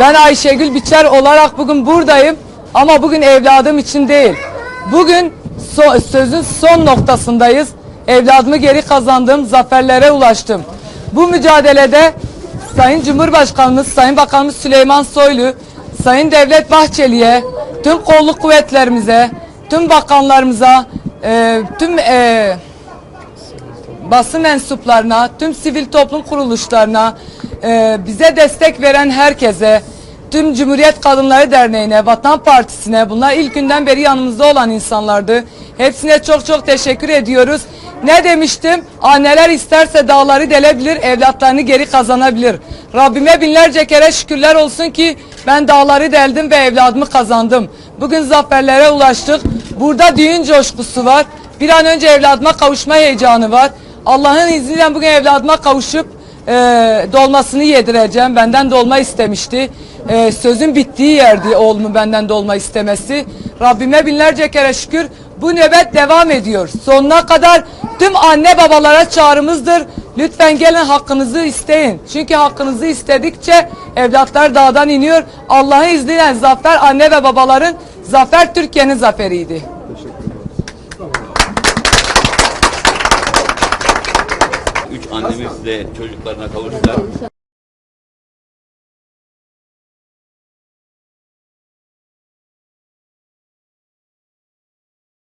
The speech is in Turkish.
Ben Ayşegül Biçer olarak bugün buradayım ama bugün evladım için değil. Bugün so- sözün son noktasındayız. Evladımı geri kazandım, zaferlere ulaştım. Bu mücadelede Sayın Cumhurbaşkanımız, Sayın Bakanımız Süleyman Soylu, Sayın Devlet Bahçeli'ye, tüm kolluk kuvvetlerimize, tüm bakanlarımıza, e, tüm e, basın mensuplarına, tüm sivil toplum kuruluşlarına, e, bize destek veren herkese, tüm Cumhuriyet Kadınları Derneği'ne, Vatan Partisi'ne, bunlar ilk günden beri yanımızda olan insanlardı. Hepsine çok çok teşekkür ediyoruz. Ne demiştim? Anneler isterse dağları delebilir, evlatlarını geri kazanabilir. Rabbime binlerce kere şükürler olsun ki ben dağları deldim ve evladımı kazandım. Bugün zaferlere ulaştık. Burada düğün coşkusu var. Bir an önce evladıma kavuşma heyecanı var. Allah'ın izniyle bugün evladıma kavuşup e, dolmasını yedireceğim. Benden dolma istemişti. E, sözün bittiği yerdi oğlumun benden dolma istemesi. Rabbime binlerce kere şükür bu nöbet devam ediyor. Sonuna kadar tüm anne babalara çağrımızdır. Lütfen gelin hakkınızı isteyin. Çünkü hakkınızı istedikçe evlatlar dağdan iniyor. Allah'ın izniyle zafer anne ve babaların zafer Türkiye'nin zaferiydi. Annemiz de çocuklarına kavuştular.